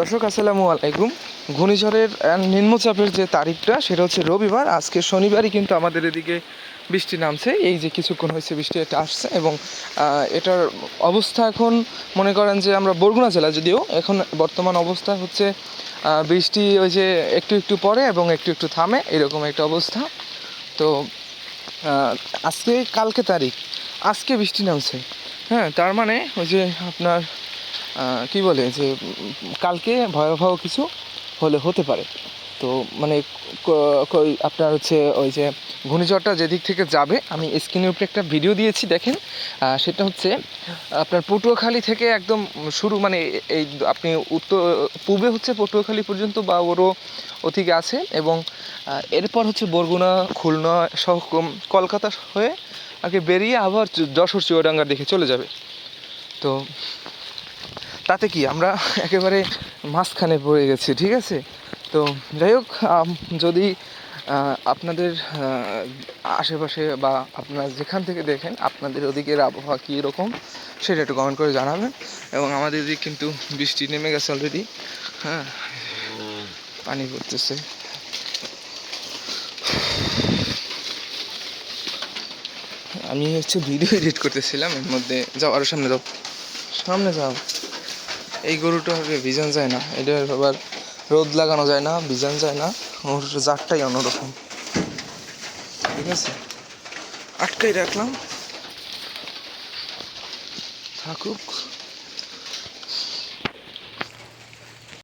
দর্শক, আসসালামু আলাইকুম। ঘূর্ণিঝড়ের নিম্নচাপের যে তারিখটা, সেটা হচ্ছে রবিবার। আজকে শনিবারই কিন্তু আমাদের এদিকে বৃষ্টি নামছে। এই যে কিছুক্ষণ হয়েছে বৃষ্টি এটা আসছে এবং এটার অবস্থা এখন মনে করেন যে আমরা বরগুনা জেলা যদিও, এখন বর্তমান অবস্থা হচ্ছে বৃষ্টি ওই যে একটু একটু পড়ে এবং একটু একটু থামে, এরকম একটা অবস্থা। তো আজকে কালকে তারিখ, আজকে বৃষ্টি নামছে। হ্যাঁ তার মানে ওই যে আপনার কি বলে যে, কালকে ভয়াবহ কিছু হলে হতে পারে। তো মানে আপনার হচ্ছে ওই যে ঘূর্ণিঝড়টা যেদিক থেকে যাবে, আমি স্ক্রিনের উপরে একটা ভিডিও দিয়েছি, দেখেন। সেটা হচ্ছে, আপনার পটুয়াখালী থেকে একদম শুরু মানে এই আপনি উত্তর, পূবে হচ্ছে পটুয়াখালী পর্যন্ত বা ওরও ওদিকে আছে এবং এরপর হচ্ছে বরগুনা, খুলনা সহ কলকাতা হয়ে আগে বেরিয়ে আবার যশোর, চুয়াডাঙ্গার দিকে চলে যাবে। তো তাতে কি আমরা একেবারে মাঝখানে পড়ে গেছি, ঠিক আছে? তো যাই হোক যদি আপনাদের আশেপাশে বা আপনারা যেখান থেকে দেখেন আপনাদের ওদিকের আবহাওয়া কী রকম সেটা একটু কমেন্ট করে জানাবেন। এবং আমাদের এদিকে কিন্তু বৃষ্টি নেমে গেছে অলরেডি হ্যাঁ? পানি পড়তেছে। আমি হচ্ছে ভিডিও এডিট করতেছিলাম, এর মধ্যে যাও আরও সামনে যাও। সামনে যাও। এই গরুটা হবে ভিজান যায় না, এটা আবার রোদ লাগানো যায় না, ভিজান যায় না, ওর জাতটাই অন্যরকম। ঠিক আছে? আটকাই রাখলাম। থাকুক।